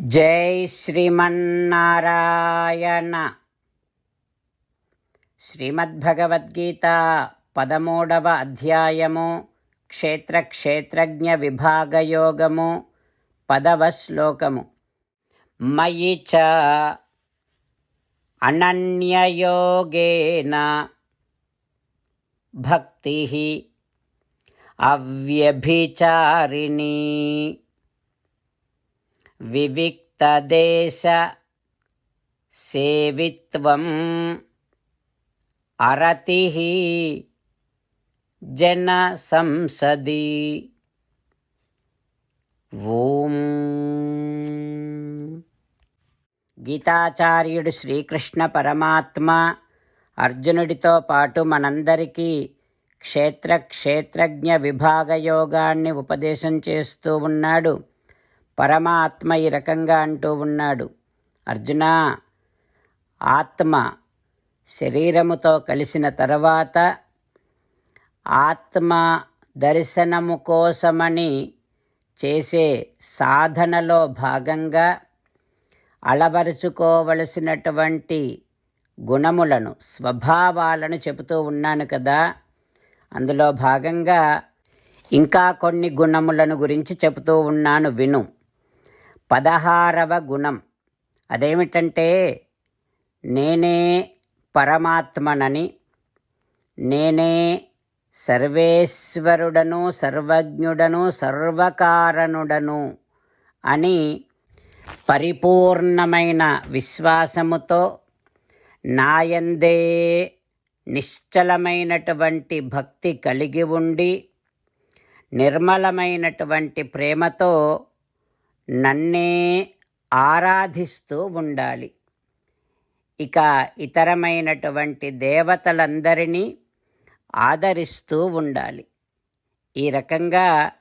జై శ్రీమన్నారాయణ. శ్రీమద్భగవద్గీత పదమూడవ అధ్యాయము క్షేత్ర క్షేత్రజ్ఞ విభాగయోగము పదవ శ్లోకము. మయి చ అనన్యయోగేన భక్తి అవ్యభిచారిణీ. వివిక్తదేశ సేవిత్వం అరతి జన సంసది ఓం గీతాచార్యుడు శ్రీకృష్ణ పరమాత్మ అర్జునుడితో పాటు మనందరికీ క్షేత్ర క్షేత్రజ్ఞ విభాగ యోగాన్ని ఉపదేశం చేస్తూ ఉన్నాడు. పరమాత్మ ఈ రకంగా అంటూ ఉన్నాడు. అర్జున ఆత్మ శరీరముతో కలిసిన తర్వాత ఆత్మ దర్శనము కోసమని చేసే సాధనలో భాగంగా అలవరుచుకోవలసినటువంటి గుణములను స్వభావాలను చెబుతూ ఉన్నాను కదా. అందులో భాగంగా ఇంకా కొన్ని గుణములను గురించి చెబుతూ ఉన్నాను విను. పదహారవ గుణం. అదేమిటంటే నేనే పరమాత్మనని నేనే సర్వేశ్వరుడను సర్వజ్ఞుడను సర్వకారణుడను అని పరిపూర్ణమైన విశ్వాసముతో నాయందే నిశ్చలమైనటువంటి భక్తి కలిగి ఉండి నిర్మలమైనటువంటి ప్రేమతో నన్నే ఆరాధిస్తూ ఉండాలి. ఇక ఇతరమైనటువంటి దేవతలందరినీ ఆదరిస్తూ ఉండాలి. ఈ రకంగా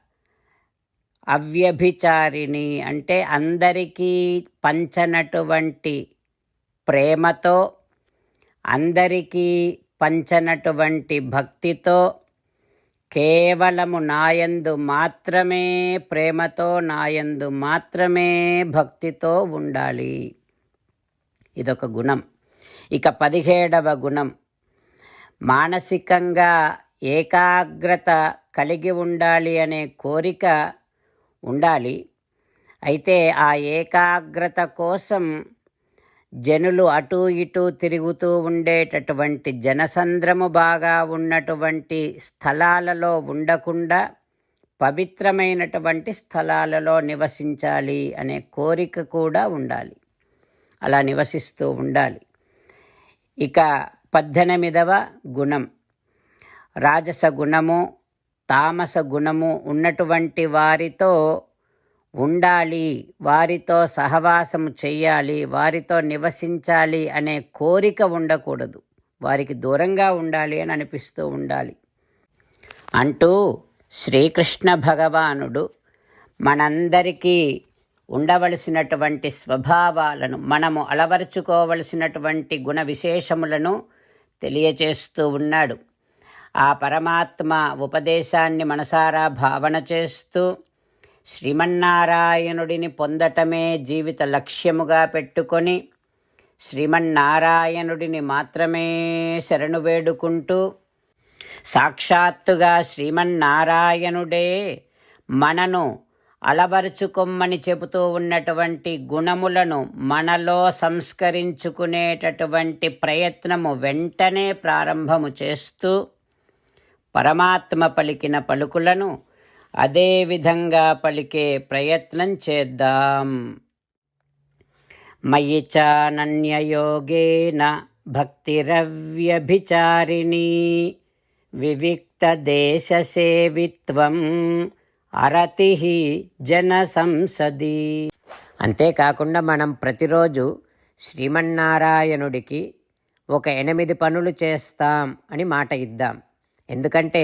అవ్యభిచారిణి అంటే అందరికీ పంచనటువంటి ప్రేమతో అందరికీ పంచనటువంటి భక్తితో కేవలము నాయందు మాత్రమే ప్రేమతో నాయందు మాత్రమే భక్తితో ఉండాలి. ఇదొక గుణం. ఇక పదిహేడవ గుణం. మానసికంగా ఏకాగ్రత కలిగి ఉండాలి అనే కోరిక ఉండాలి. అయితే ఆ ఏకాగ్రత కోసం జనులు అటూ ఇటూ తిరుగుతూ ఉండేటటువంటి జనసంద్రము బాగా ఉన్నటువంటి స్థలాలలో ఉండకుండా పవిత్రమైనటువంటి స్థలాలలో నివసించాలి అనే కోరిక కూడా ఉండాలి. అలా నివసిస్తూ ఉండాలి. ఇక పద్దెనిమిదవ గుణం. రాజస గుణము తామస గుణము ఉన్నటువంటి వారితో ఉండాలి వారితో సహవాసము చెయ్యాలి వారితో నివసించాలి అనే కోరిక ఉండకూడదు. వారికి దూరంగా ఉండాలి అని అనిపిస్తూ ఉండాలి. అంటూ శ్రీకృష్ణ భగవానుడు మనందరికీ ఉండవలసినటువంటి స్వభావాలను మనము అలవరుచుకోవలసినటువంటి గుణ విశేషములను తెలియచేస్తూ ఉన్నాడు. ఆ పరమాత్మ ఉపదేశాన్ని మనసారా భావన చేస్తూ శ్రీమన్నారాయణుడిని పొందటమే జీవిత లక్ష్యముగా పెట్టుకొని శ్రీమన్నారాయణుడిని మాత్రమే శరణు వేడుకుంటూ సాక్షాత్తుగా శ్రీమన్నారాయణుడే మనను అలవరుచుకొమ్మని చెబుతూ ఉన్నటువంటి గుణములను మనలో సంస్కరించుకునేటటువంటి ప్రయత్నము వెంటనే ప్రారంభము చేస్తూ పరమాత్మ పలికిన పలుకులను అదే విధంగా పలికే ప్రయత్నం చేద్దాం. మయి చానన్యయోగేన భక్తిరవ్యభిచారిణీ వివిక్తదేశసేవిత్వం అరతి జన సంసది అంతేకాకుండా మనం ప్రతిరోజు శ్రీమన్నారాయణుడికి ఒక ఎనిమిది పనులు చేస్తాం అని మాట ఇద్దాం. ఎందుకంటే